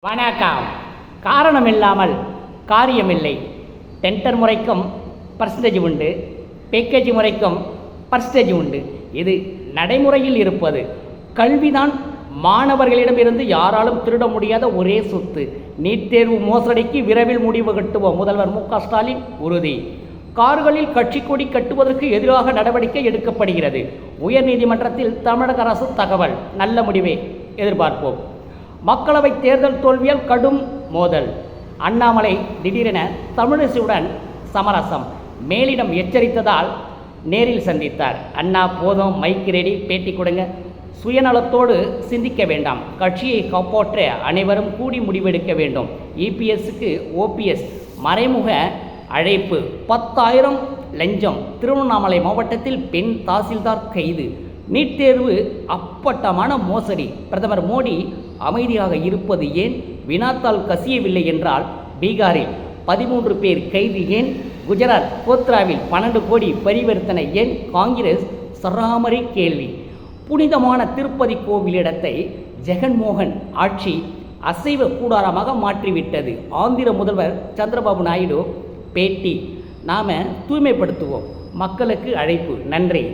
வணக்கம். காரணம் இல்லாமல் காரியமில்லை. டெண்டர் முறைக்கும் பர்சன்டேஜ் உண்டு. பேக்கேஜ் முறைக்கும் பர்சன்டேஜ் உண்டு. இது நடைமுறையில் இருப்பது. கல்விதான் மாணவர்களிடமிருந்து யாராலும் திருட முடியாத ஒரே சொத்து. நீட் தேர்வு மோசடிக்கு விரைவில் முடிவு கட்டுவோம். முதல்வர் மு ஸ்டாலின் உறுதி. கார்களில் கட்சி கொடி கட்டுவதற்கு எதிராக நடவடிக்கை எடுக்கப்படுகிறது. உயர்நீதிமன்றத்தில் தமிழக அரசு தகவல். நல்ல முடிவை எதிர்பார்ப்போம். மக்களவை தேர்தல் தோல்வியால் கடும் மோதல். அண்ணாமலை திடீரென தமிழிசையுடன் சமரசம். மேலிடம் எச்சரித்ததால் நேரில் சந்தித்தார். அண்ணா போதும் மைக் ரெடி பேட்டி கொடுங்க. சுயநலத்தோடு சிந்திக்க வேண்டாம். கட்சியை காப்பாற்ற அனைவரும் கூடி முடிவெடுக்க வேண்டும். இபிஎஸ்க்கு ஓபிஎஸ் மறைமுக அழைப்பு. பத்தாயிரம் லஞ்சம். திருவண்ணாமலை மாவட்டத்தில் பெண் தாசில்தார் கைது. நீட் தேர்வு அப்பட்டமான மோசடி. பிரதமர் மோடி அமைதியாக இருப்பது ஏன்? வினாத்தால் கசியவில்லை என்றால் பீகாரில் பதிமூன்று பேர் கைது ஏன்? குஜராத் கோத்ராவில் பன்னெண்டு கோடி பரிவர்த்தனை ஏன்? காங்கிரஸ் சராமரி கேள்வி. புனிதமான திருப்பதி கோவிலிடத்தை ஜெகன்மோகன் ஆட்சி அசைவ கூடாரமாக மாற்றிவிட்டது. ஆந்திர முதல்வர் சந்திரபாபு நாயுடு பேட்டி. நாம் தூய்மைப்படுத்துவோம். மக்களுக்கு அழைப்பு. நன்றி.